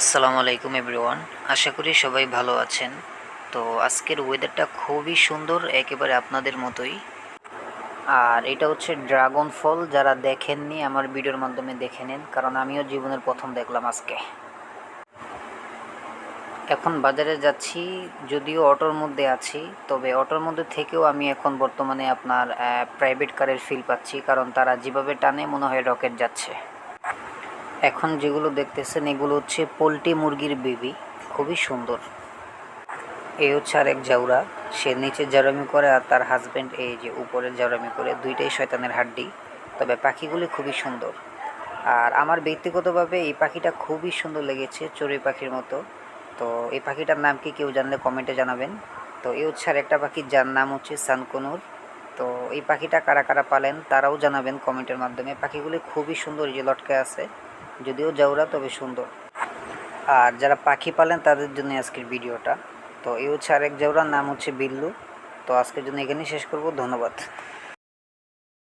আসসালামু আলাইকুম এভরিওয়ান আশা করি সবাই ভালো আছেন। তো আজকের ওয়েদারটা খুবই সুন্দর, একেবারে আপনাদের মতোই। আর এটা হচ্ছে ড্রাগন ফল যারা দেখেননি, আমার ভিডিওর মাধ্যমে দেখে নিন, কারণ আমিও জীবনের প্রথম দেখলাম আজকে। এখন বাজারে যাচ্ছি, যদিও অটোর মধ্যে আছি, তবে অটোর মধ্যে থেকেও আমি এখন বর্তমানে আপনার প্রাইভেট কারের ফিল পাচ্ছি, কারণ তারা যেভাবে টানে, মনে হয় রকেট যাচ্ছে। এখন যেগুলো দেখতেছেন, এগুলো হচ্ছে পোলট্রি মুরগির বেবি। খুবই সুন্দর। এই হচ্ছে আরেক জাউরা সে নিচে জারামি করে আর তার হাজব্যান্ড এই যে উপরে জারামি করে, দুইটাই শয়তানের হাড্ডি। তবে পাখিগুলি খুবই সুন্দর। আর আমার ব্যক্তিগতভাবে এই পাখিটা খুবই সুন্দর লেগেছে চড়ুই পাখির মতো। তো এই পাখিটার নাম কি কেউ জানলে কমেন্টে জানাবেন। তো এই হচ্ছে আরেকটা পাখি, যার নাম হচ্ছে সানকনুর। তো এই পাখিটা কারা কারা পালেন, তারাও জানাবেন কমেন্টের মাধ্যমে। পাখিগুলি খুবই সুন্দর যে লটকে আছে। যদিও জাউরা তবে সুন্দর। আর যারা পাখি পালেন, তাদের জন্য আজকের ভিডিওটা। তো এই হচ্ছে আরেক জাউরার, নাম হচ্ছে বিল্লু। তো আজকের জন্য এখানেই শেষ করব। ধন্যবাদ।